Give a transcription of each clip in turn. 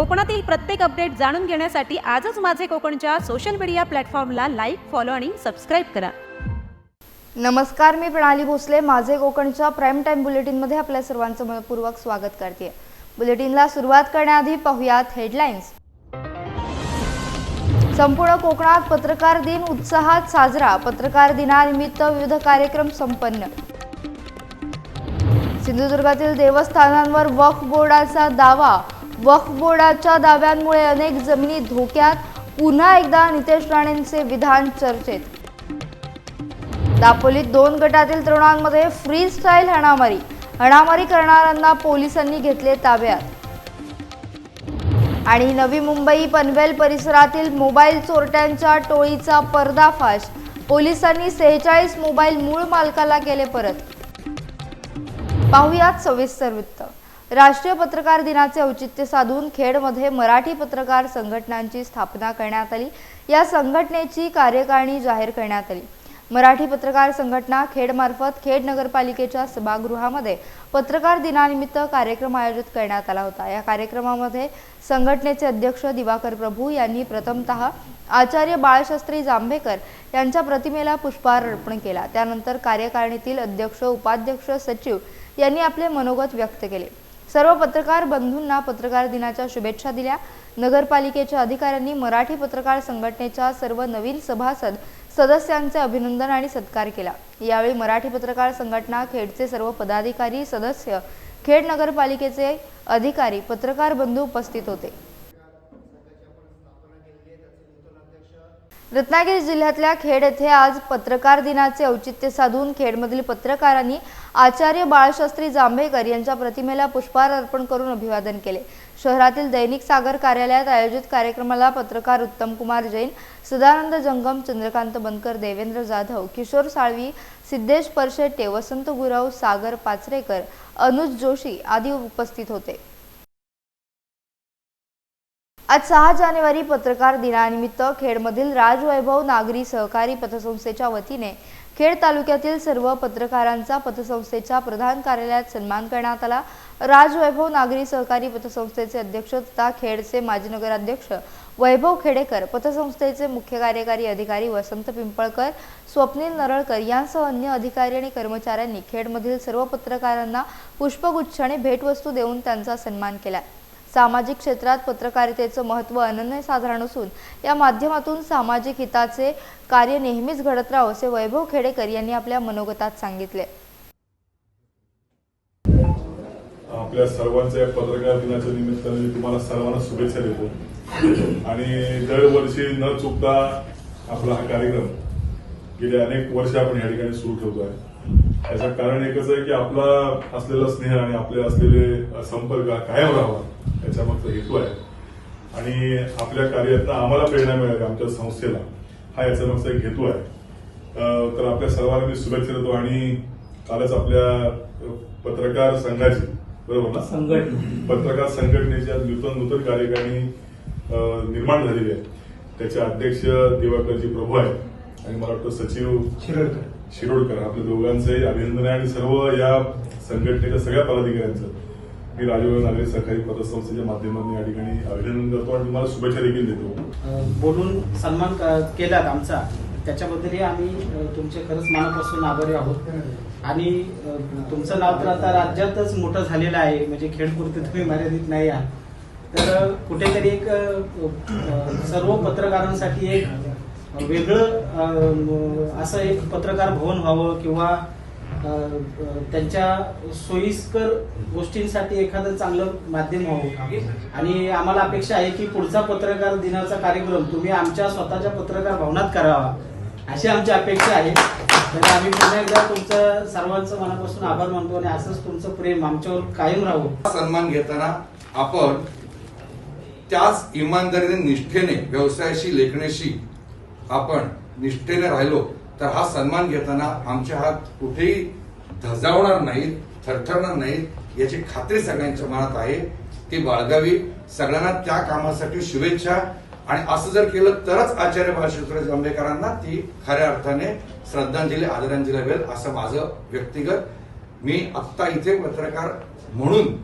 कोकणातील प्रत्येक अपडेट जाणून घेण्यासाठी आजच माझे कोकणच्या सोशल मीडिया प्लॅटफॉर्मला लाईक फॉलो आणि सबस्क्राईब करा. नमस्कार मी प्रणाली भोसले. माझे कोकणच्या प्राईम टाईम बुलेटिनमध्ये आपल्या सर्वांचं मनपूर्वक स्वागत करते. बुलेटिनला सुरुवात करण्याआधी पाहुयात हेडलाईन्स संपूर्ण कोकणात पत्रकार दिन उत्साहात साजरा. पत्रकार दिनानिमित्त विविध कार्यक्रम संपन्न. सिंधुदुर्गातील देवस्थानांवर वक्फ बोर्डाचा दावा. वक्फ बोर्डाच्या दाव्यांमुळे अनेक जमिनी धोक्यात. पुन्हा एकदा नितेश राणेंचे विधान चर्चेत. दापोलीत दोन गटातील तरुणांमध्ये फ्री स्टाईल हाणामारी. हाणामारी करणाऱ्यांना पोलिसांनी घेतले ताब्यात. आणि नवी मुंबई पनवेल परिसरातील मोबाईल चोरट्यांच्या टोळीचा पर्दाफाश. पोलिसांनी सेहेचाळीस मोबाईल मूळ मालकाला केले परत. पाहुयात सविस्तर वृत्त. राष्ट्रीय पत्रकार दिनाचे औचित्य साधून खेडमध्ये मराठी पत्रकार संघटनांची स्थापना करण्यात आली. या संघटनेची कार्यकारिणी जाहीर करण्यात आली. मराठी पत्रकार संघटना खेडमार्फत खेड नगरपालिकेच्या सभागृहामध्ये पत्रकार दिनानिमित्त कार्यक्रम आयोजित करण्यात आला होता. या कार्यक्रमामध्ये संघटनेचे अध्यक्ष दिवाकर प्रभू यांनी प्रथमतः आचार्य बाळशास्त्री जांभेकर यांच्या प्रतिमेला पुष्पहार अर्पण केला. त्यानंतर कार्यकारिणीतील अध्यक्ष उपाध्यक्ष सचिव यांनी आपले मनोगत व्यक्त केले. सर्व पत्रकार बंधूंना पत्रकार दिनाच्या शुभेच्छा दिल्या. नगरपालिकेच्या अधिकाऱ्यांनी मराठी पत्रकार संघटनेच्या सर्व नवीन सभासद सदस्यांचे अभिनंदन आणि सत्कार केला. यावेळी मराठी पत्रकार संघटना खेडचे सर्व पदाधिकारी सदस्य खेड नगरपालिकेचे अधिकारी पत्रकार बंधू उपस्थित होते. रत्नागिरी जिल्ह्यातल्या खेड येथे आज पत्रकार दिनाचे औचित्य साधून खेडमधील पत्रकारांनी आचार्य बाळशास्त्री जांभेकर यांच्या प्रतिमेला पुष्पहार अर्पण करून अभिवादन केले. शहरातील दैनिक सागर कार्यालयात आयोजित कार्यक्रमाला पत्रकार उत्तमकुमार जैन सदानंद जंगम चंद्रकांत बनकर देवेंद्र जाधव किशोर साळवी सिद्धेश परशेट्टे वसंत गुराव सागर पाचरेकर अनुज जोशी आदी उपस्थित होते. आज सहा जानेवारी पत्रकार दिनानिमित्त खेडमधील राजवैभव नागरी सहकारी पतसंस्थेच्या वतीने खेड तालुक्यातील सर्व पत्रकारांचा पतसंस्थेच्या प्रधान कार्यालयात सन्मान करण्यात आला. राजवैभव नागरी सहकारी पतसंस्थेचे अध्यक्ष तथा खेडचे माजी नगराध्यक्ष वैभव खेडेकर पतसंस्थेचे मुख्य कार्यकारी अधिकारी वसंत पिंपळकर स्वप्नील नरळकर यांसह अन्य अधिकारी आणि कर्मचाऱ्यांनी खेडमधील सर्व पत्रकारांना पुष्पगुच्छ आणि भेटवस्तू देऊन त्यांचा सन्मान केला. सामाजिक क्षेत्रात पत्रकारितेचं महत्त्व अनन्यसाधारण असून या माध्यमातून सामाजिक हिताचे कार्य नेहमीच घडत राहो असे वैभव खेडेकर यांनी आपल्या मनोगतात सांगितले. आपल्या सर्वांच्या पत्रकार दिनाच्या निमित्ताने तुम्हाला सर्वांना शुभेच्छा देतो. आणि दरवर्षी न चुकता आपला हा कार्यक्रम गेले अनेक वर्ष आपण या ठिकाणी सुरू ठेवतो आहे याचं कारण एकच आहे की आपला असलेला स्नेह आणि आपले असलेले संपर्क कायम राहावा याच्या मागचा हेतू आहे. आणि आपल्या कार्यात आम्हाला प्रेरणा मिळावी आमच्या संस्थेला हा याचा मागचा एक हेतू आहे. तर आपल्या सर्वांना मी शुभेच्छा देतो आणि कालच आपल्या पत्रकार संघाची बरोबर ना? संघटना. पत्रकार संघटनेची आज नूतन नूतन कार्यकारिणी निर्माण झालेली आहे. त्याचे अध्यक्ष दिवाकरजी प्रभू आहेत आणि मला वाटतं सचिव शिरडकर. शिरोडकर आपल्या दोघांचे अभिनंदन आहे. आणि सर्व या संघटनेच्या सगळ्या पदाधिकाऱ्यांचं मी राजू नागरी सहकारी पतसंस्थेच्या माध्यमातून या ठिकाणी अभिनंदन करतो आणि तुम्हाला शुभेच्छा देखील देतो. बोलून सन्मान केलात आमचा. त्याच्याबद्दलही आम्ही तुमचे खरंच मनापासून आभारी आहोत. आणि तुमचं नाव तर आता राज्यातच मोठं झालेलं आहे. म्हणजे खेळपुरते तुम्ही मर्यादित नाही आहात. तर कुठेतरी एक सर्व पत्रकारांसाठी एक वेगळं असं एक पत्रकार भवन व्हावं किंवा त्यांच्या सोयीस्कर गोष्टींसाठी एखादं चांगलं माध्यम व्हावं. आणि आम्हाला अपेक्षा आहे की पुढचा पत्रकार दिनाचा कार्यक्रम तुम्ही आमच्या स्वतःच्या पत्रकार भवनात करावा अशी आमची अपेक्षा आहे. तर आम्ही पुन्हा एकदा तुमचं सर्वांचं मनापासून आभार मानतो आणि असंच तुमचं प्रेम आमच्यावर कायम राहू. सन्मान घेताना आपण त्याच इमानदारीने निष्ठेने व्यवसायाशी लेखण्याशी आपण निष्ठेने राहिलो तर हा सन्मान घेताना आमचे हात कुठेही धजावणार नाहीत थरथरणार नाहीत याची खात्री सगळ्यांच्या मनात आहे. ती बाळगावी. सगळ्यांना त्या कामासाठी शुभेच्छा. आणि असं जर केलं तरच आचार्य बाळशास्त्री जांभेकरांना ती खऱ्या अर्थाने श्रद्धांजली आदरांजली होईल असं माझं व्यक्तिगत मी आत्ता इथे पत्रकार म्हणून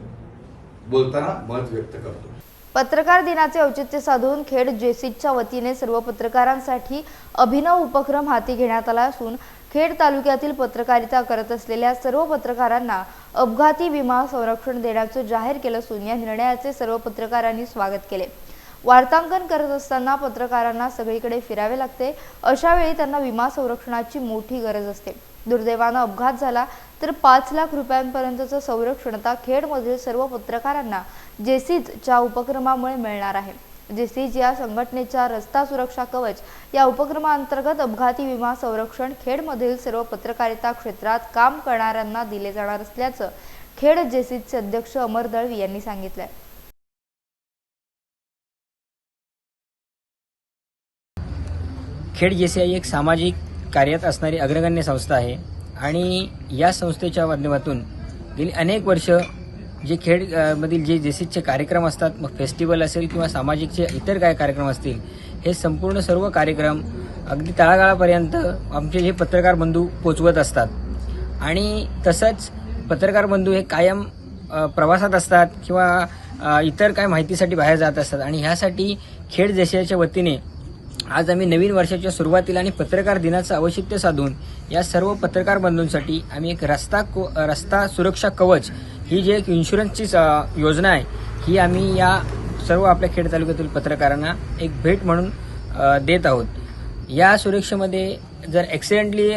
बोलताना मत व्यक्त करतो. पत्रकार दिनाचे औचित्य साधून खेड जेसीटच्या वतीने सर्व पत्रकारांसाठी अभिनव उपक्रम हाती घेण्यात आला असून खेड तालुक्यातील पत्रकारिता करत असलेल्या सर्व पत्रकारांना अपघाती विमा संरक्षण देण्याचं जाहीर केलं असून या निर्णयाचे सर्व पत्रकारांनी स्वागत केले. वार्तांकन करत असताना पत्रकारांना सगळीकडे फिरावे लागते. अशावेळी त्यांना विमा संरक्षणाची मोठी गरज असते. दुर्दैवानं अपघात झाला तर पाच लाख रुपयांपर्यंतचं संरक्षण आता खेडमधील सर्व पत्रकारांना जेसीजच्या उपक्रमामुळे मिळणार आहे. जेसीज या संघटनेच्या रस्ता सुरक्षा कवच या उपक्रमाअंतर्गत अपघाती विमा संरक्षण खेडमधील सर्व पत्रकारिता क्षेत्रात काम करणाऱ्यांना दिले जाणार असल्याचं खेड जेसीजचे अध्यक्ष अमर दळवी यांनी सांगितलंय. खेड जे एक सामाजिक कार्यात असणारी अग्रगण्य संस्था आहे. आणि या संस्थेच्या माध्यमातून गेली अनेक वर्ष जे खेडमधील मधील जे जेसीचे कार्यक्रम असतात मग फेस्टिवल असेल किंवा सामाजिकचे इतर काय कार्यक्रम असतील हे संपूर्ण सर्व कार्यक्रम अगदी तळागाळापर्यंत आमचे जे पत्रकार बंधू पोचवत असतात. आणि तसंच पत्रकार बंधू हे कायम प्रवासात असतात किंवा इतर काय माहितीसाठी बाहेर जात असतात. आणि ह्यासाठी खेड जशाच्या वतीने आज आम्ही नवीन वर्षाच्या सुरुवातीला आणि पत्रकार दिनाचं औचित्य साधून या सर्व पत्रकार बंधूंसाठी आम्ही एक रस्ता को रस्ता सुरक्षा कवच ही जी एक इन्शुरन्सची योजना आहे ही आम्ही या सर्व आपल्या खेड तालुक्यातील पत्रकारांना एक भेट म्हणून देत आहोत. या सुरक्षेमध्ये जर ॲक्सिडेंटली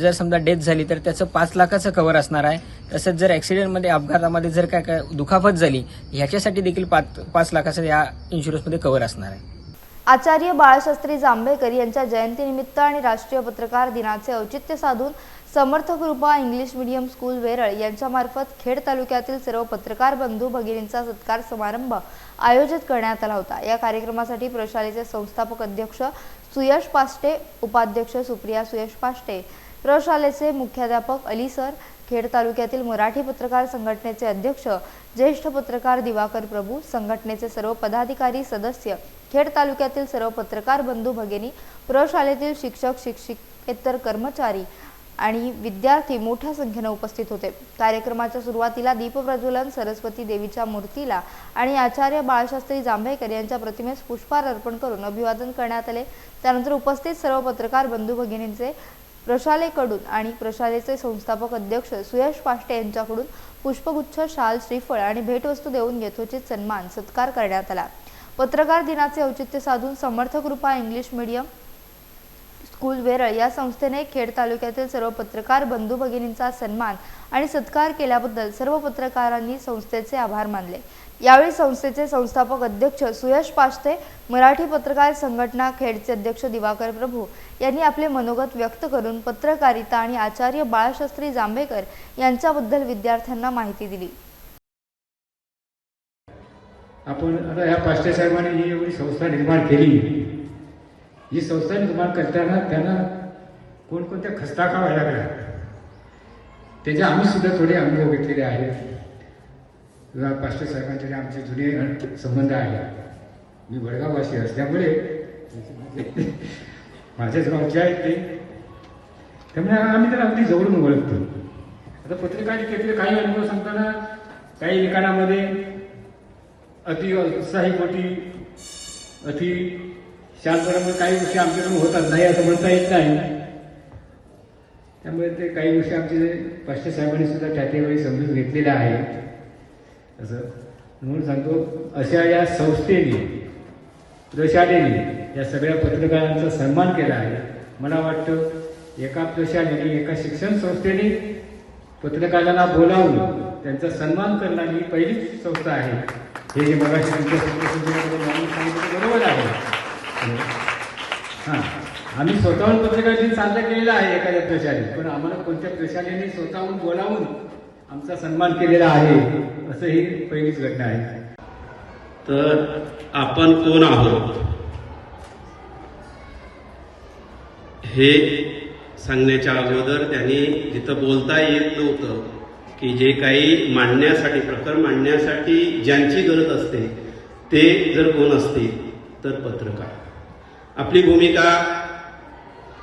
जर समजा डेथ झाली तर त्याचं पाच लाखाचं कव्हर असणार आहे. तसंच जर ॲक्सिडेंटमध्ये अपघातामध्ये जर काय काय दुखापत झाली ह्याच्यासाठी देखील पाच पाच लाखाचं या इन्शुरन्समध्ये कव्हर असणार आहे. आचार्य बाळशास्त्री जांभेकर यांच्या जयंतीनिमित्त आणि राष्ट्रीय पत्रकार दिनाचे औचित्य साधून समर्थ कृपा इंग्लिश मीडियम स्कूल वेरळ यांच्यामार्फत खेड तालुक्यातील सर्व पत्रकार बंधू भगिनींचा सत्कार समारंभ आयोजित करण्यात आला होता. या कार्यक्रमासाठी प्रशालेचे संस्थापक अध्यक्ष सुयश पाष्टे उपाध्यक्ष सुप्रिया सुयश पाष्टे प्रशालेचे मुख्याध्यापक अली सर खेड तालुक्यातील मराठी पत्रकार संघटनेचे अध्यक्ष ज्येष्ठ पत्रकार दिवाकर प्रभू संघटनेचे सर्व पदाधिकारी सदस्य खेड तालुक्यातील सर्व पत्रकार बंधू भगिनी प्रशालेतील शिक्षक शिक्षिकेतर कर्मचारी आणि विद्यार्थी मोठ्या संख्येने उपस्थित होते. कार्यक्रमाच्या सुरुवातीला दीपप्रज्वलन सरस्वती देवीच्या मूर्तीला आणि आचार्य बाळशास्त्री जांभेकर यांच्या प्रतिमेस पुष्पहार अर्पण करून अभिवादन करण्यात आले. त्यानंतर उपस्थित सर्व पत्रकार बंधू भगिनींचे प्रशालेकडून आणि प्रशालेचे संस्थापक अध्यक्ष सुयश पाष्टे यांच्याकडून पुष्पगुच्छ शाल श्रीफळ आणि भेटवस्तू देऊन यथोचित सन्मान सत्कार करण्यात आला. पत्रकार दिनाचे औचित्य साधून समर्थक कृपा इंग्लिश मीडियम स्कूल वेरळ या संस्थेने खेड तालुक्यातील सर्व पत्रकार बंधू भगिनींचा सन्मान आणि सत्कार केल्याबद्दल सर्व पत्रकारांनी संस्थेचे आभार मानले. यावेळी संस्थेचे संस्थापक अध्यक्ष सुयश पाष्टे मराठी पत्रकार संघटना खेडचे अध्यक्ष दिवाकर प्रभू यांनी आपले मनोगत व्यक्त करून पत्रकारिता आणि आचार्य बाळशास्त्री जांभेकर यांच्याबद्दल विद्यार्थ्यांना माहिती दिली. आपण आता या पाष्टे साहेबांनी ही एवढी संस्था निर्माण केली ही संस्था निर्माण करताना त्यांना कोणकोणत्या खस्ता का लागल्या त्याचे आम्ही सुद्धा थोडे अनुभव घेतलेले आहेत. किंवा साहेबांचे आमचे जुने संबंध आहेत. मी वडगाववासी असल्यामुळे माझ्याच गावचे आहेत ते. त्यामुळे आम्ही त्याला अगदी जवळून ओळखतो. आता पत्रकारितेतले काही अनुभव सांगताना काही लिखाणामध्ये अति उत्साही उत्साहीपोटी अति शांतपणामुळे काही गोष्टी आमच्याकडून होतात नाही असं म्हणता येत नाही. त्यामुळे ते काही गोष्टी आमचे पाष्टे साहेबांनी सुद्धा त्या समजून घेतलेल्या आहेत. असं म्हणून सांगतो अशा या संस्थेने प्रशालेने या सगळ्या पत्रकारांचा सन्मान केला आहे. मला वाटतं एका प्रशालेने एका शिक्षण संस्थेने पत्रकारांना बोलावून त्यांचा सन्मान करणारी ही पहिलीच संस्था आहे. हे जे मगाशी तुमच्या सांगितलं बरोबर आहे. हां. आम्ही स्वतःहून पत्रकार साजरा केलेला आहे एखाद्या प्रशालेत पण आम्हाला कोणत्या प्रशालेने स्वतःहून बोलावून आमचा सन्मान केलेला आहे असं ही पहिलीच घटना आहे. तर आपण कोण आहोत? हे सांगण्याच्या अगोदर त्यांनी जिथं बोलता येत नव्हतं की जे काही मांडण्यासाठी प्रकर मांडण्यासाठी ज्यांची गरज असते ते जर कोण असतील तर पत्रकार. आपली भूमिका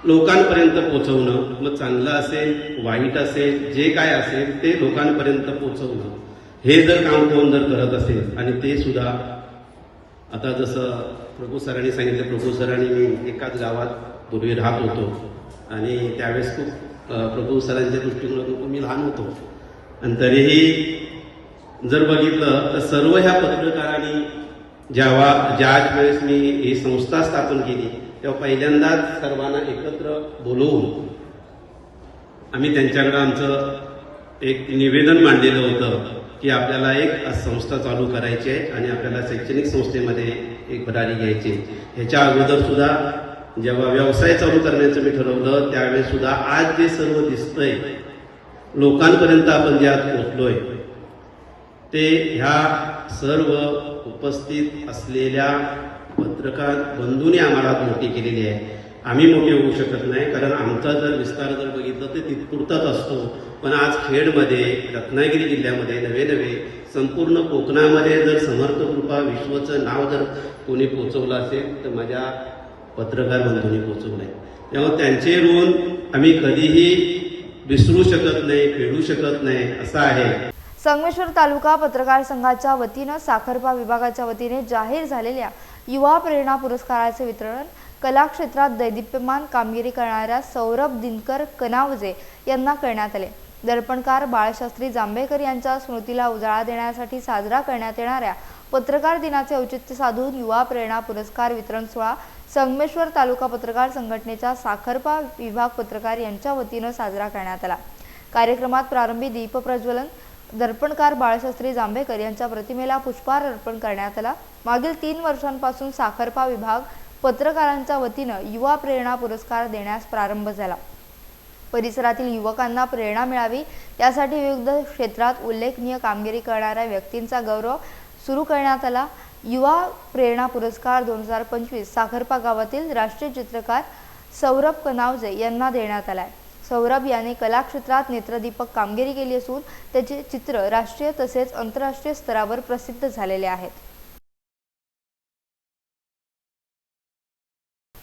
लोकांपर्यंत पोचवणं मग चांगलं असेल वाईट असेल जे काय असेल ते लोकांपर्यंत पोचवणं हे जर काम कोण जर करत असेल आणि ते सुद्धा आता जसं प्रभू सरांनी सांगितलं प्रभू सरांनी मी एकाच गावात पूर्वी राहत होतो. आणि त्यावेळेस खूप प्रभू सरांच्या दृष्टिकोनातून खूप मी लहान होतो. आणि तरीही जर बघितलं तर सर्व ह्या पत्रकारांनी जेव्हा ज्या वेळेस मी ही संस्था स्थापन केली तेव्हा पहिल्यांदाच सर्वांना एकत्र बोलवून आम्ही त्यांच्याकडं आमचं एक निवेदन मांडलेलं होतं की आपल्याला एक संस्था चालू करायची आहे आणि आपल्याला शैक्षणिक संस्थेमध्ये एक भरारी घ्यायची आहे. ह्याच्या अगोदर सुद्धा जेव्हा व्यवसाय चालू करण्याचं मी ठरवलं त्यावेळेस सुद्धा आज जे सर्व दिसतंय लोकांपर्यंत आपण जे आज पोचलोय ते ह्या सर्व उपस्थित असलेल्या पत्रकार बंधूंनी आम्हाला मोठी केलेली आहे. आम्ही मोठे होऊ शकत नाही कारण आमचा जर विस्तार जर बघितलं तर तितपुरताच असतो. पण आज खेडमध्ये रत्नागिरी जिल्ह्यामध्ये नवे नवे संपूर्ण कोकणामध्ये जर समर्थ कृपा विश्वचं नाव जर कोणी पोचवलं असेल तर माझ्या पत्रकार बंधूंनी पोचवलं आहे. त्यामुळे त्यांचे ऋण आम्ही कधीही विसरू शकत नाही फेडू शकत नाही असं आहे. संगमेश्वर तालुका पत्रकार संघाच्या वतीनं साखरपा विभागाच्या वतीने जाहीर झालेल्या युवा प्रेरणा पुरस्काराचे वितरण कला क्षेत्रात दैदिप्यमान कामगिरी करणाऱ्या सौरभ दिनकर कनावजे यांना करण्यात आले. दर्पणकार बाळशास्त्री जांभेकर यांच्या स्मृतीला उजाळा देण्यासाठी साजरा करण्यात येणाऱ्या पत्रकार दिनाचे औचित्य साधून युवा प्रेरणा पुरस्कार वितरण सोहळा संगमेश्वर तालुका पत्रकार संघटनेच्या साखरपा विभाग पत्रकार यांच्या वतीनं साजरा करण्यात आला. कार्यक्रमात प्रारंभी दीपप्रज्वलन दर्पणकार बाळशास्त्री जांभेकर यांच्या प्रतिमेला पुष्पहार अर्पण करण्यात आला. मागील तीन वर्षांपासून साखरपा विभाग पत्रकारांच्या वतीनं युवा प्रेरणा पुरस्कार देण्यास प्रारंभ झाला. परिसरातील युवकांना प्रेरणा मिळावी यासाठी विविध क्षेत्रात उल्लेखनीय कामगिरी करणाऱ्या व्यक्तींचा गौरव सुरू करण्यात आला. युवा प्रेरणा पुरस्कार दोन हजार पंचवीस साखरपा गावातील राष्ट्रीय चित्रकार सौरभ कनावजे यांना देण्यात आलाय. सौरभ याने कलाक्षेत्रात नेत्रदीपक कामगिरी केली असून त्याचे चित्र राष्ट्रीय तसेच आंतरराष्ट्रीय स्तरावर प्रसिद्ध झालेले आहेत.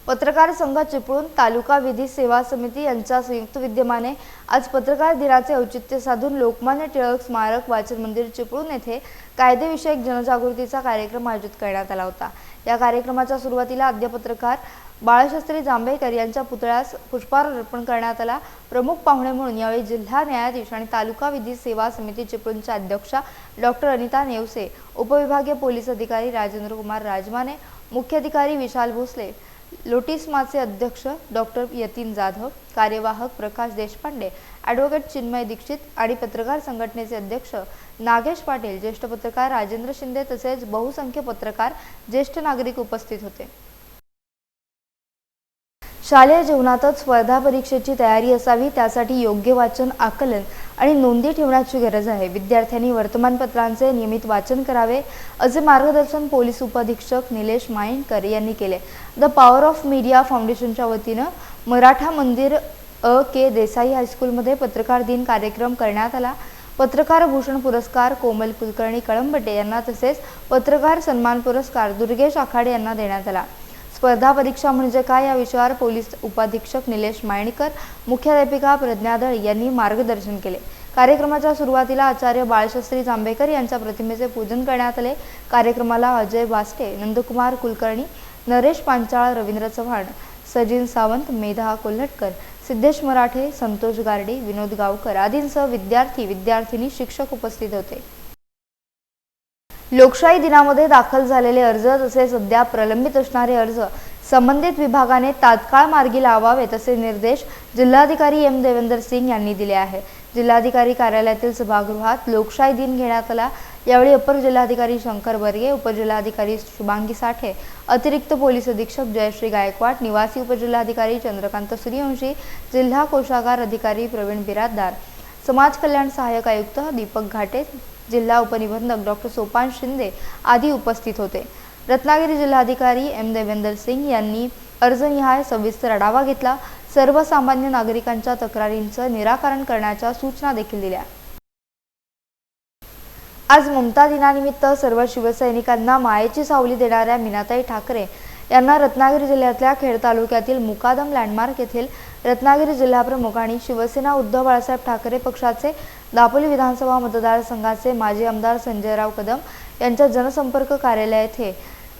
पत्रकार संघ चिपळूण तालुका विधी सेवा समिती यांच्या संयुक्त विद्यमाने आज पत्रकार दिनाचे औचित्य साधून लोकमान्य टिळक स्मारक वाचन मंदिर चिपळूण येथे कायदेविषयक जनजागृतीचा कार्यक्रम आयोजित करण्यात आला होता. या कार्यक्रमाच्या सुरुवातीला आद्य पत्रकार बाळशास्त्री जांभेकर यांच्या पुतळ्यास पुष्पहार अर्पण करण्यात आला. प्रमुख पाहुणे म्हणून यावेळी जिल्हा न्यायाधीश आणि तालुका विधी सेवा समिती चिपळूणच्या अध्यक्षा डॉक्टर अनिता नेवसे उपविभागीय पोलीस अधिकारी राजेंद्र कुमार राजमाने मुख्याधिकारी विशाल भोसले लोटिस्माचे अध्यक्ष डॉक्टर यतीन जाधव कार्यवाहक प्रकाश देशपांडे ॲडव्होकेट चिन्मय दीक्षित आणि पत्रकार संघटनेचे अध्यक्ष नागेश पाटील ज्येष्ठ पत्रकार राजेंद्र शिंदे तसेच बहुसंख्य पत्रकार ज्येष्ठ नागरिक उपस्थित होते. शालेय जीवनातच स्पर्धा परीक्षेची तयारी असावी त्यासाठी योग्य वाचन आकलन आणि नोंदी ठेवण्याची गरज आहे. विद्यार्थ्यांनी वर्तमानपत्रांचे नियमित वाचन करावे असे मार्गदर्शन पोलीस उपअधीक्षक निलेश मायणकर यांनी केले. द पॉवर ऑफ मीडिया फाउंडेशनच्या वतीनं मराठा मंदिर अ के देसाई हायस्कूलमध्ये पत्रकार दिन कार्यक्रम करण्यात आला. पत्रकार भूषण पुरस्कार कोमल कुलकर्णी कळंबटे यांना तसेच पत्रकार सन्मान पुरस्कार दुर्गेश आखाडे यांना देण्यात आला. स्पर्धा परीक्षा म्हणजे काय या विषयावर पोलीस उपाधीक्षक निलेश मायणीकर मुख्याध्यापिका प्रज्ञादळ यांनी मार्गदर्शन केले. कार्यक्रमाच्या सुरुवातीला आचार्य बाळशास्त्री जांभेकर यांच्या प्रतिमेचे पूजन करण्यात आले. कार्यक्रमाला अजय बास्टे नंदकुमार कुलकर्णी नरेश पांचाळ रवींद्र चव्हाण सजिन सावंत मेधा कोल्हटकर सिद्धेश मराठे संतोष गारडे विनोद गावकर आदींसह विद्यार्थी विद्यार्थिनी शिक्षक उपस्थित होते. लोकशाही दिनामध्ये दाखल झालेले अर्ज तसेच सध्या प्रलंबित असणारे अर्ज संबंधित विभागाने तात्काळ मार्गी लावावेत असे निर्देश जिल्हाधिकारी एम. देवेंदर सिंग यांनी दिले आहे. जिल्हाधिकारी कार्यालयातील सभागृहात लोकशाही दिन घेण्यात आला. यावेळी अपर जिल्हाधिकारी शंकर बर्गे उपजिल्हाधिकारी शुभांगी साठे अतिरिक्त पोलीस अधीक्षक जयश्री गायकवाड निवासी उपजिल्हाधिकारी चंद्रकांत सूर्यवंशी जिल्हा कोषागार अधिकारी प्रवीण बिराददार समाज कल्याण सहाय्यक आयुक्त दीपक घाटे जिल्हा उपनिबंधक डॉक्टर सोपान शिंदे आदी उपस्थित होते. रत्नागिरी जिल्हाधिकारी एम. देवेंदर सिंग यांनी अर्जनिहाय सविस्तर आढावा घेतला. सर्वसामान्य नागरिकांच्या तक्रारींचं निराकरण करण्याच्या सूचना देखील दिल्या. आज ममता दिनानिमित्त सर्व शिवसैनिकांना मायेची सावली देणाऱ्या मीनाताई ठाकरे यांना रत्नागिरी जिल्ह्यातल्या खेड तालुक्यातील मुकादम लँडमार्क येथील रत्नागिरी जिल्हाप्रमुख आणि शिवसेना उद्धव बाळासाहेब ठाकरे पक्षाचे दापोली विधानसभा मतदारसंघाचे माजी आमदार संजयराव कदम यांच्या जनसंपर्क कार्यालय येथे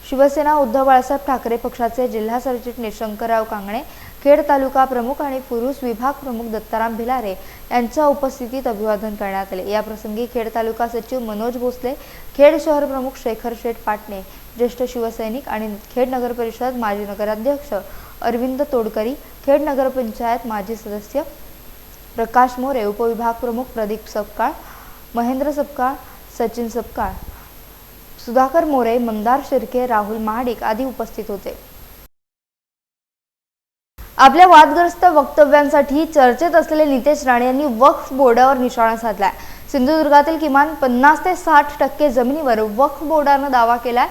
शिवसेना उद्धव बाळासाहेब ठाकरे पक्षाचे जिल्हा सरचिटणीस शंकरराव कांगणे खेड तालुका प्रमुख आणि पुरुष विभाग प्रमुख दत्ताराम भिलारे यांच्या उपस्थितीत अभिवादन करण्यात आले. याप्रसंगी खेड तालुका सचिव मनोज भोसले खेड शहर प्रमुख शेखर शेठ पाटणे ज्येष्ठ शिवसैनिक आणि खेड नगर परिषद माजी नगराध्यक्ष अरविंद तोडकरी खेड नगरपंचायत माजी सदस्य प्रकाश मोरे उपविभाग प्रमुख प्रदीप सपकाळ महेंद्र सपकाळ सचिन सपकाळ सुधाकर मोरे मंदार शिर्के राहुल महाडिक आदी उपस्थित होते. आपल्या वादग्रस्त वक्तव्यांसाठी चर्चेत असलेले नितेश राणे यांनी वक्फ बोर्डावर निशाणा साधलाय. सिंधुदुर्गातील किमान पन्नास ते साठ टक्के जमिनीवर वक्फ बोर्डानं दावा केलाय.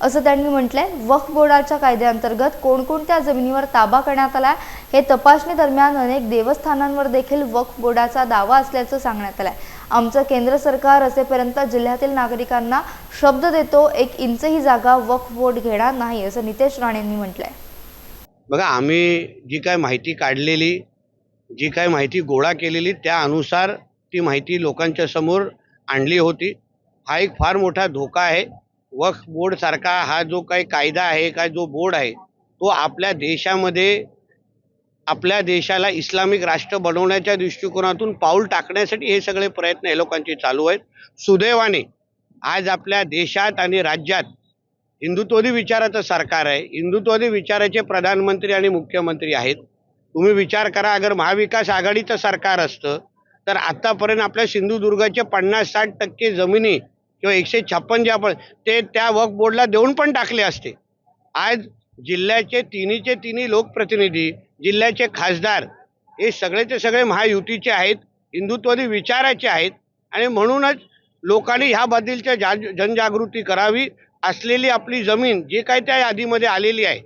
असं त्यांनी म्हटलंय. वक्फ बोर्डाच्या कायद्याअंतर्गत कोणकोणत्या जमिनीवर ताबा करण्यात आलाय हे तपासणी दरम्यान अनेक देवस्थानांवर देखील वक्फ बोर्डाचा दावा असल्याचं सांगण्यात आलंय. आमचं केंद्र सरकार असेपर्यंत जिल्ह्यातील नागरिकांना शब्द देतो एक इंचही जागा वक्फ बोर्ड घेणार नाही असं नितेश राणेंनी म्हटलं म्हटलंय. बघा आम्ही जी काय माहिती काढलेली जी काय माहिती गोळा केलेली त्या अनुसार ती माहिती लोकांच्या समोर आणली होती. हा एक फार मोठा धोका आहे. वक्फ बोर्डसारखा हा जो काही कायदा आहे काय जो बोर्ड आहे तो आपल्या देशामध्ये आपल्या देशाला इस्लामिक राष्ट्र बनवण्याच्या दृष्टिकोनातून पाऊल टाकण्यासाठी हे सगळे प्रयत्न हे लोकांचे चालू आहेत. सुदैवाने आज आपल्या देशात आणि राज्यात हिंदुत्ववादी विचाराचं सरकार आहे. हिंदुत्ववादी विचाराचे प्रधानमंत्री आणि मुख्यमंत्री आहेत. तुम्ही विचार करा अगर महाविकास आघाडीचं सरकार असतं तर आत्तापर्यंत आपल्या सिंधुदुर्गाचे पन्नास साठ टक्के जमिनी किंवा एकशे छप्पन जे आपण ते त्या वक्फ बोर्डला देऊन पण टाकले असते. आज जिल्ह्याचे तिन्हीचे तिन्ही लोकप्रतिनिधी जिल्ह्याचे खासदार हे सगळेचे सगळे महायुतीचे आहेत हिंदुत्ववादी विचाराचे आहेत आणि म्हणूनच लोकांनी ह्याबद्दलच्या जा जनजागृती करावी असलेली आपली जमीन जे काय त्या यादीमध्ये आलेली आहे.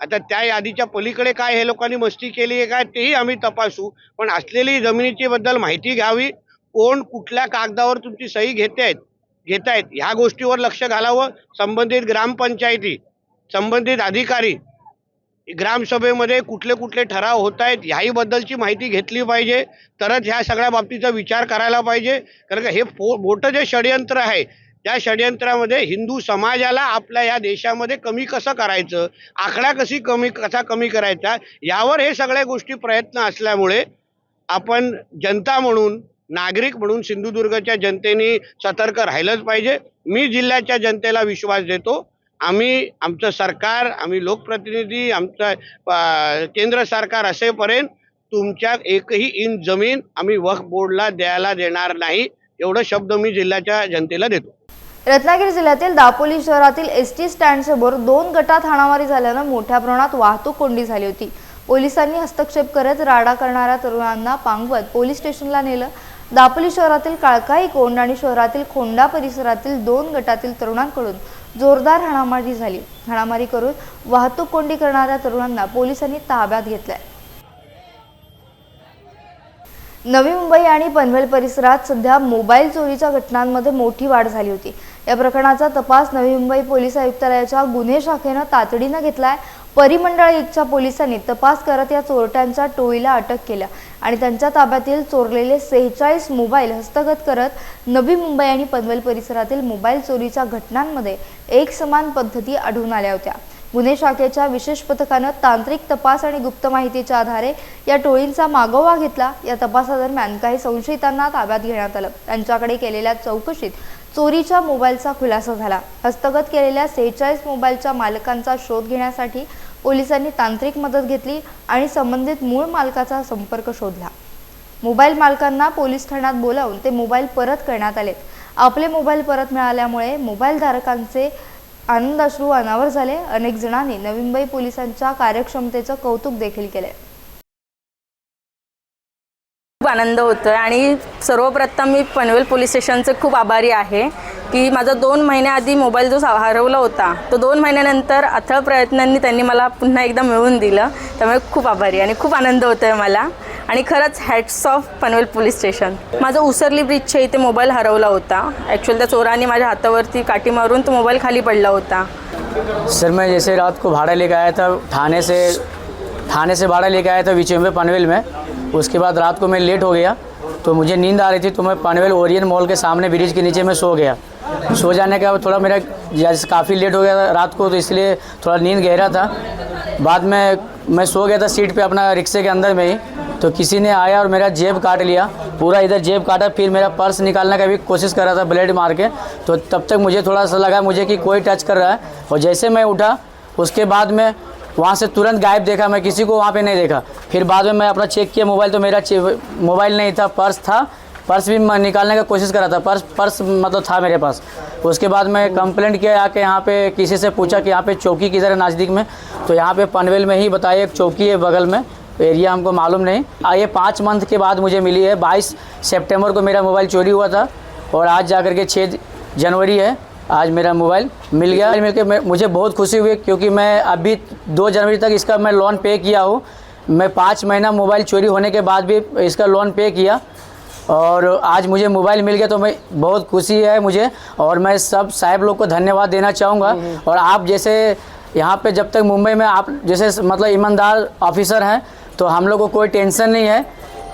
आता त्या यादीच्या पलीकडे काय हे लोकांनी मस्ती केली आहे काय तेही आम्ही तपासू. पण असलेली जमिनीची बद्दल माहिती घ्यावी. कोण कुठल्या कागदावर तुमची सही घेते आहेत? घेत आहेत ह्या गोष्टीवर लक्ष घालावं. संबंधित ग्रामपंचायती संबंधित अधिकारी ग्रामसभेमध्ये कुठले कुठले ठराव होत आहेत ह्याहीबद्दलची माहिती घेतली पाहिजे. तरच ह्या सगळ्या बाबतीचा विचार करायला पाहिजे. कारण का हे फो मोठं जे षडयंत्र आहे त्या षडयंत्रामध्ये हिंदू समाजाला आपल्या या देशामध्ये कमी कसं करायचं आकडा कशी कमी कसा कमी करायचा यावर हे सगळ्या गोष्टी प्रयत्न असल्यामुळे आपण जनता म्हणून नागरिक म्हणून सिंधुदुर्गच्या जनतेने सतर्क राहिलंच पाहिजे. मी जिल्ह्याच्या जनतेला विश्वास देतो. आम्ही आमचं सरकार आम्ही लोकप्रतिनिधी आमचं केंद्र सरकार असेपर्यंत तुमच्या एकही इंच जमीन आम्ही वक्फ बोर्डला द्यायला देणार नाही एवढं शब्द मी जिल्ह्याच्या जनतेला देतो. रत्नागिरी जिल्ह्यातील दापोली शहरातील एस टी स्टँडसमोर दोन गटात हाणामारी झाल्यानं मोठ्या प्रमाणात वाहतूक कोंडी झाली होती. पोलिसांनी हस्तक्षेप करत राडा करणाऱ्या तरुणांना पांगवत पोलीस स्टेशनला नेलं. दापोली शहरातील काळकाई कोंड आणि शहरातील खोंडा परिसरातील दोन गटातील तरुणांकडून जोरदार हाणामारी झाली. हाणामारी करून वाहतूक कोंडी करणाऱ्या तरुणांना पोलिसांनी ताब्यात घेतलाय. नवी मुंबई आणि पनवेल परिसरात सध्या मोबाईल चोरीच्या घटनांमध्ये मोठी वाढ झाली होती. या प्रकरणाचा तपास नवी मुंबई पोलीस आयुक्तालयाच्या गुन्हे शाखेनं तातडीनं घेतलाय. परिमंडळ एकच्या पोलिसांनी तपास करत या चोरट्यांच्या टोळीला अटक केलं आणि त्यांच्या ताब्यातील चोरलेले सेहेचाळीस मोबाईल हस्तगत करत नवी मुंबई आणि पनवेल परिसरातील मोबाईल चोरीच्या घटनांमध्ये एक समान पद्धती आढळून आल्या होत्या. गुन्हे शाखेच्या विशेष पथकानं तांत्रिक तपास आणि गुप्त माहितीच्या आधारे या टोळींचा मागोवा घेतला. या तपासादरम्यान काही संशयितांना ताब्यात घेण्यात आलं. त्यांच्याकडे केलेल्या चौकशीत चोरीच्या मोबाईलचा खुलासा झाला. हस्तगत केलेल्या सेहेचाळीस मोबाईलच्या मालकांचा शोध घेण्यासाठी पोलिसांनी तांत्रिक मदत घेतली आणि संबंधित मूळ मालकाचा संपर्क शोधला. मोबाईल मालकांना पोलीस ठाण्यात बोलावून ते मोबाईल परत करण्यात आलेत. आपले मोबाईल परत मिळाल्यामुळे मोबाईल धारकांचे आनंदाश्रू अनावर झाले. अनेक जणांनी नवी मुंबई पोलिसांच्या कार्यक्षमतेचं कौतुक देखील केले खूप आनंद होतो आहे आणि सर्वप्रथम मी पनवेल पोलीस स्टेशनचे खूप आभारी आहे की माझा दोन महिन्याआधी मोबाईल जो हरवला होता तो दोन महिन्यानंतर अथळ प्रयत्नांनी त्यांनी मला पुन्हा एकदा मिळवून दिलं. त्यामुळे खूप आभारी आणि खूप आनंद होतो आहे मला. आणि खरंच hats off Panvel police station माझं उसरली ब्रिजच्या इथे मोबाईल हरवला होता. ॲक्च्युअली त्या चोरांनी माझ्या हातावरती काठी मारून तो मोबाईल खाली पडला होता. सर, मैं जैसे रात को भाड़ा लेके आया था, थाने से थाने से भाड़ा लेके आया था विचम्बे पनवेल में। उसके बाद रात को मैं लेट हो गया तो मुझे नींद आ रही थी तो मैं पनवेल ओरियन मॉल के सामने ब्रिज के नीचे मैं सो गया। सो जाने के थोड़ा मेरा जैसे काफ़ी लेट हो गया था रात को तो इसलिए थोड़ा नींद गहरा था। बाद में मैं सो गया था सीट पे अपना रिक्शे के अंदर में ही तो किसी ने आया और मेरा जेब काट लिया, पूरा इधर जेब काटा, फिर मेरा पर्स निकालने का भी कोशिश कर रहा था ब्लेड मार के। तो तब तक मुझे थोड़ा सा लगा मुझे कि कोई टच कर रहा है। और जैसे मैं उठा, उसके बाद में वहाँ से तुरंत गायब देखा, मैं किसी को वहाँ पे नहीं देखा। फिर बाद में मैं अपना चेक किया, मोबाइल तो मेरा मोबाइल नहीं था, पर्स था। पर्स भी मैं निकालने का कोशिश कर रहा था, पर्स पर्स मतलब था मेरे पास। उसके बाद मैं कंप्लेंट किया आके यहाँ पे किसी से पूछा कि यहाँ पे चौकी किधर है नज़दीक में? तो यहाँ पे पनवेल में ही बताया, एक चौकी है बगल में। एरिया हमको मालूम नहीं। आ, ये पाँच मंथ के बाद मुझे मिली है। बाईस सेप्टेम्बर को मेरा मोबाइल चोरी हुआ था और आज जा कर के छः जनवरी है। आज मेरा मोबाइल मिल गया। मिल के मुझे बहुत खुशी हुई क्योंकि मैं अभी दो जनवरी तक इसका मैं लोन पे किया हूँ। मैं पाँच महीना मोबाइल चोरी होने के बाद भी इसका लोन पे किया और आज मुझे मोबाइल मिल गया तो मैं बहुत खुशी है मुझे और मैं सब साहब लोग को धन्यवाद देना चाहूँगा। और आप जैसे यहाँ पे जब तक मुंबई में आप जैसे मतलब ईमानदार ऑफिसर हैं तो हम लोग को कोई टेंशन नहीं है।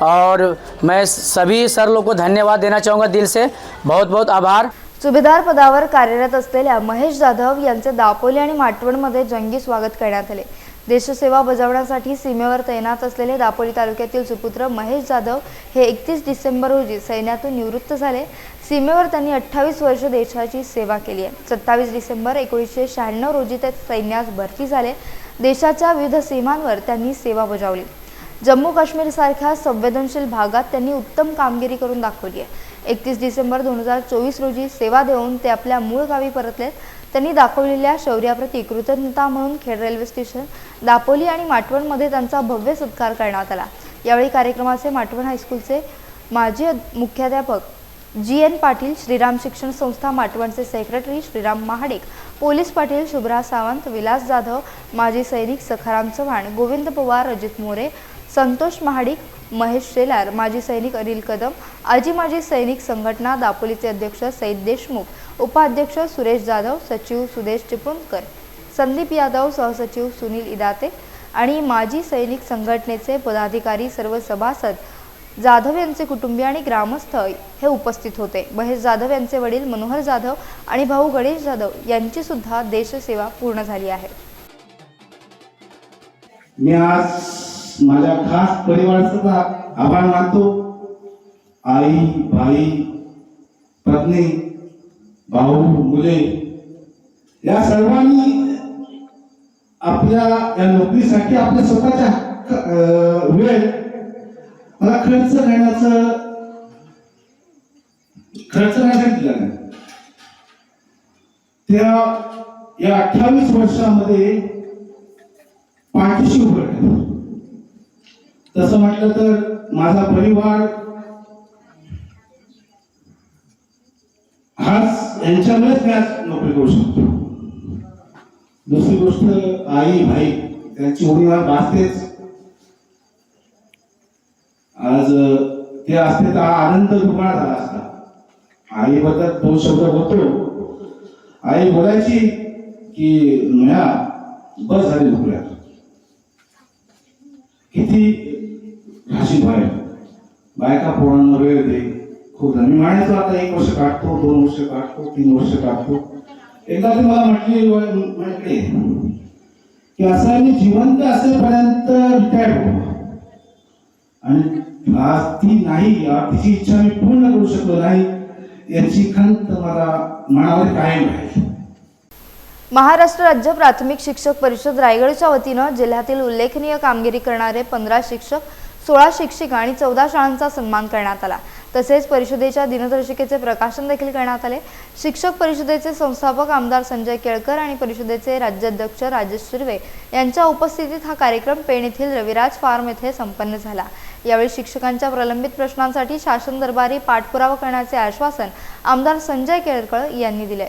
और मैं सभी सर लोग को धन्यवाद देना चाहूँगा दिल से। बहुत बहुत आभार। सुभेदार पदावर कार्यरत असलेल्या महेश जाधव यांचे दापोली आणि माटवणमध्ये जंगी स्वागत करण्यात आले. देशसेवा बजावण्यासाठी सीमेवर तैनात असलेले दापोली तालुक्यातील सुपुत्र महेश जाधव हे एकतीस डिसेंबर रोजी सैन्यातून निवृत्त झाले. सीमेवर त्यांनी अठ्ठावीस वर्ष देशाची सेवा केली आहे. सत्तावीस डिसेंबर एकोणीसशे शहाण्णव रोजी ते सैन्यास भरती झाले. देशाच्या विविध सीमांवर त्यांनी सेवा बजावली. जम्मू काश्मीरसारख्या संवेदनशील भागात त्यांनी उत्तम कामगिरी करून दाखवली आहे. एकतीस डिसेंबर दोन हजार चोवीस रोजी सेवा देऊन ते आपल्या मूळ गावी परतलेत. त्यांनी दाखवलेल्या शौर्याप्रती कृतज्ञता म्हणून खेड रेल्वे स्टेशन दापोली आणि माटवणमध्ये त्यांचा भव्य सत्कार करण्यात आला. यावेळी कार्यक्रमाचे माटवण हायस्कूलचे माजी मुख्याध्यापक जी एन पाटील श्रीराम शिक्षण संस्था माटवणचे सेक्रेटरी श्रीराम महाडिक पोलीस पाटील शुभ्रा सावंत विलास जाधव माजी सैनिक सखाराम चव्हाण गोविंद पवार अजित मोरे संतोष महाडिक महेश शेलार माजी सैनिक अनिल कदम आजी माजी सैनिक संघटना दापोलीचे अध्यक्ष सईद देशमुख उपाध्यक्ष सुरेश जाधव सचिव सुदेश चिपळूणकर संदीप यादव सहसचिव सुनील इदाते आणि माजी सैनिक संघटनेचे पदाधिकारी सर्व सभासद जाधव यांचे कुटुंबीय आणि ग्रामस्थ हे उपस्थित होते. महेश जाधव यांचे वडील मनोहर जाधव आणि भाऊ गणेश जाधव यांची सुद्धा देशसेवा पूर्ण झाली आहे. मी आज माझ्या खास परिवाराचा आभार मानतो. आई भाई पत्नी भाऊ मुले या सर्वांनी आपल्या या नोकरीसाठी आपल्या स्वतःच्या वेळ मला खर्च करण्याचं खर्च करण्यासाठी दिला नाही त्या या अठ्ठावीस वर्षामध्ये पाठीशी उभं तसं म्हटलं तर माझा परिवार हाच यांच्यामुळेच मी आज नोकरी करू शकतो. दुसरी गोष्ट आई भाई त्यांची उडी मला भासतेच आज ते असते तर हा आनंद दुकाळ झाला असता. आईबद्दल दोन शब्द होतो आई बोलायची की नया बस झाली नोकऱ्या किती घाशी बाहेर. बायका पोरांना वेळ दे. खूप मी म्हणायचो आता एक वर्ष काढतो दोन वर्ष काढतो तीन वर्ष काढतो. एकदा ती मला म्हटली म्हटले की असं मी जिवंत असेपर्यंत रिटायर्ड हो आणि आज ती नाही तिची इच्छा मी पूर्ण करू शकलो नाही याची खंत मला मनावर कायम राहील. महाराष्ट्र राज्य प्राथमिक शिक्षक परिषद रायगडच्या वतीनं जिल्ह्यातील उल्लेखनीय कामगिरी करणारे पंधरा शिक्षक सोळा शिक्षिका आणि चौदा शाळांचा सन्मान करण्यात आला. तसेच परिषदेच्या दिनदर्शिकेचे प्रकाशन देखील करण्यात आले. शिक्षक परिषदेचे संस्थापक आमदार संजय केळकर आणि परिषदेचे राज्याध्यक्ष राजेश शिर्वे यांच्या उपस्थितीत हा कार्यक्रम पेण येथील रविराज फार्म येथे संपन्न झाला. यावेळी शिक्षकांच्या प्रलंबित प्रश्नांसाठी शासन दरबारी पाठपुरावा करण्याचे आश्वासन आमदार संजय केळकर यांनी दिले.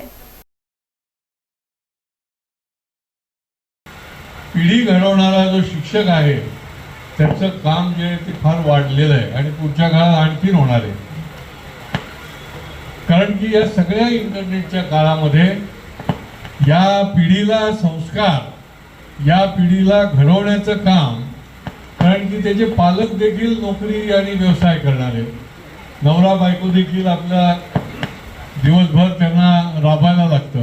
पिढी घडवणारा जो शिक्षक आहे त्याचं काम जे आहे ते फार वाढलेलं आहे आणि पुढच्या काळात आणखीन होणार आहे. कारण की या सगळ्या इंटरनेटच्या काळामध्ये या पिढीला संस्कार या पिढीला घडवण्याचं काम कारण की त्याचे पालक देखील नोकरी आणि व्यवसाय करणारे. नवरा बायको देखील आपल्या दिवसभर त्यांना राबायला लागतं.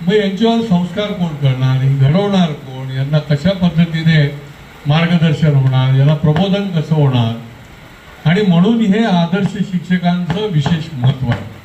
मग यांच्यावर संस्कार कोण करणार? हे घडवणार कोण? यांना कशा पद्धतीने मार्गदर्शन होणार? याला प्रबोधन कसं होणार? आणि म्हणून हे आदर्श शिक्षकांचं विशेष महत्त्व आहे.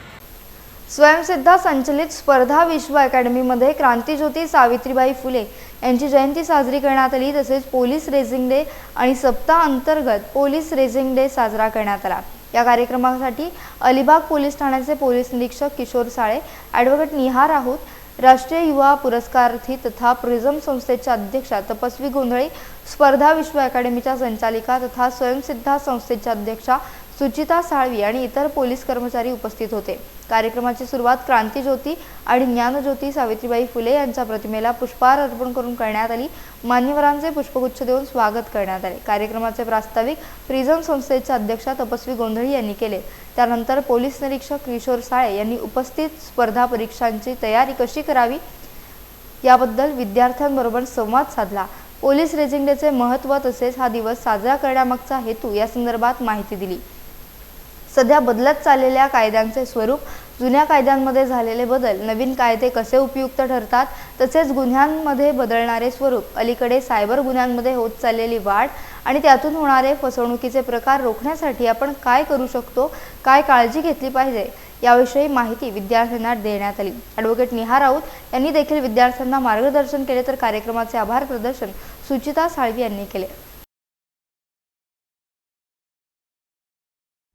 स्वयंसिद्धा संचलित स्पर्धा विश्व अकॅडमीमध्ये क्रांतीज्योती सावित्रीबाई फुले यांची जयंती साजरी करण्यात आली. तसेच पोलीस रेझिंग डे आणि सप्ताह अंतर्गत पोलीस रेझिंग डे साजरा करण्यात आला. या कार्यक्रमासाठी अलिबाग पोलीस ठाण्याचे पोलीस निरीक्षक किशोर साळे ॲडव्होकेट निहार राऊत राष्ट्रीय युवा पुरस्कारार्थी तथा प्रिझम संस्थेच्या अध्यक्षा तपस्वी गोंधळे स्पर्धा विश्व अकॅडमीच्या संचालिका तथा स्वयंसिद्धा संस्थेच्या अध्यक्षा सुचिता साळवी आणि इतर पोलीस कर्मचारी उपस्थित होते. कार्यक्रमाची सुरुवात क्रांतीज्योती आणि ज्ञानज्योती सावित्रीबाई फुले यांच्या प्रतिमेला पुष्पहार अर्पण करून करण्यात आली. मान्यवरांचे पुष्पगुच्छ देऊन स्वागत करण्यात आले. कार्यक्रमाचे प्रास्ताविक प्रिझम संस्थेच्या अध्यक्षा तपस्वी गोंधळी यांनी केले. त्यानंतर पोलीस निरीक्षक किशोर साळे यांनी उपस्थित स्पर्धा परीक्षांची तयारी कशी करावी याबद्दल विद्यार्थ्यांबरोबर संवाद साधला. पोलीस रेजिंग डेचे महत्त्व तसेच हा दिवस साजरा करण्यामागचा हेतू या संदर्भात माहिती दिली. सध्या बदलत चाललेल्या कायद्यांचे स्वरूप जुन्या कायद्यांमध्ये झालेले बदल नवीन कायदे कसे उपयुक्त ठरतात तसेच गुन्ह्यांमध्ये बदलणारे स्वरूप अलीकडे सायबर गुन्ह्यांमध्ये होत चाललेली वाढ आणि त्यातून होणारे फसवणुकीचे प्रकार रोखण्यासाठी आपण काय करू शकतो काय काळजी घेतली पाहिजे याविषयी माहिती विद्यार्थ्यांना देण्यात आली. ॲडव्होकेट निहा राऊत यांनी देखील विद्यार्थ्यांना मार्गदर्शन केले तर कार्यक्रमाचे आभार प्रदर्शन सुचिता साळवी यांनी केले.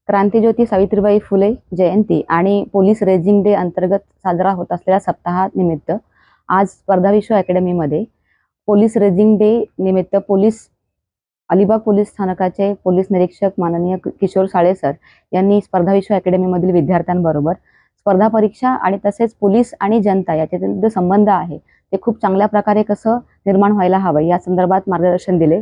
क्रांतीज्योती सावित्रीबाई फुले जयंती आणि पोलीस रेझिंग डे अंतर्गत साजरा होत असलेल्या सप्ताहानिमित्त आज स्पर्धा विश्व अकॅडमीमध्ये पोलीस रेझिंग डे निमित्त पोलीस अलिबाग पोलीस स्थानकाचे पोलीस निरीक्षक माननीय किशोर साळे सर यांनी स्पर्धा विश्व अकॅडमीमधील विद्यार्थ्यांबरोबर स्पर्धा परीक्षा आणि तसेच पोलीस आणि जनता याच्यातील जो संबंध आहे ते खूप चांगल्या प्रकारे कसं निर्माण व्हायला हवं या संदर्भात मार्गदर्शन दिले.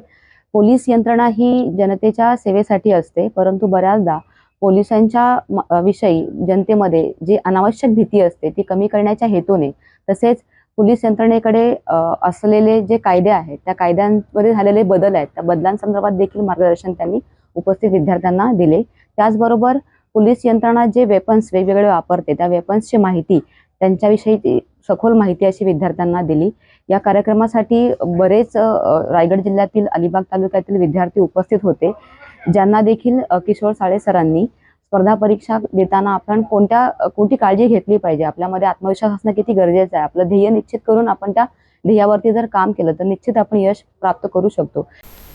पोलीस यंत्रणा ही जनतेच्या सेवेसाठी असते परंतु बऱ्याचदा पोलिसांच्या म- विषयी जनतेमध्ये जी अनावश्यक भीती असते ती कमी करण्याच्या हेतूने तसेच पोलीस यंत्रणेकडे असलेले जे कायदे आहेत त्या कायद्यांमध्ये झालेले बदल आहेत त्या बदलांसंदर्भात देखील मार्गदर्शन त्यांनी उपस्थित विद्यार्थ्यांना दिले. त्याचबरोबर पोलीस यंत्रणा जे वेपन्स वेगवेगळे वापरते त्या वेपन्सची माहिती त्यांच्याविषयी ती सखोल माहिती अशी विद्यार्थ्यांना दिली. या कार्यक्रमासाठी बरेच रायगड जिल्ह्यातील अलिबाग तालुक्यातील विद्यार्थी उपस्थित होते. ज्यांना देखील किशोर साळे सरांनी स्पर्धा परीक्षा देताना आपण कोणत्या कोणती काळजी घेतली पाहिजे? आपल्यामध्ये आत्मविश्वास असणं किती गरजेचं आहे? आपलं ध्येय निश्चित करून आपण त्या ध्येयावरती जर काम केलं तर निश्चित आपण यश प्राप्त करू शकतो.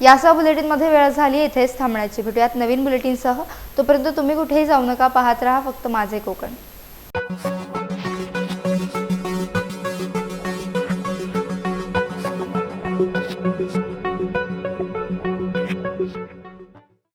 यासह बुलेटिनमध्ये वेळ झाली इथेच थांबण्याची भेटूयात. नवीन बुलेटिनसह तोपर्यंत तुम्ही कुठेही जाऊ नका पाहत राहा फक्त माझे कोकण.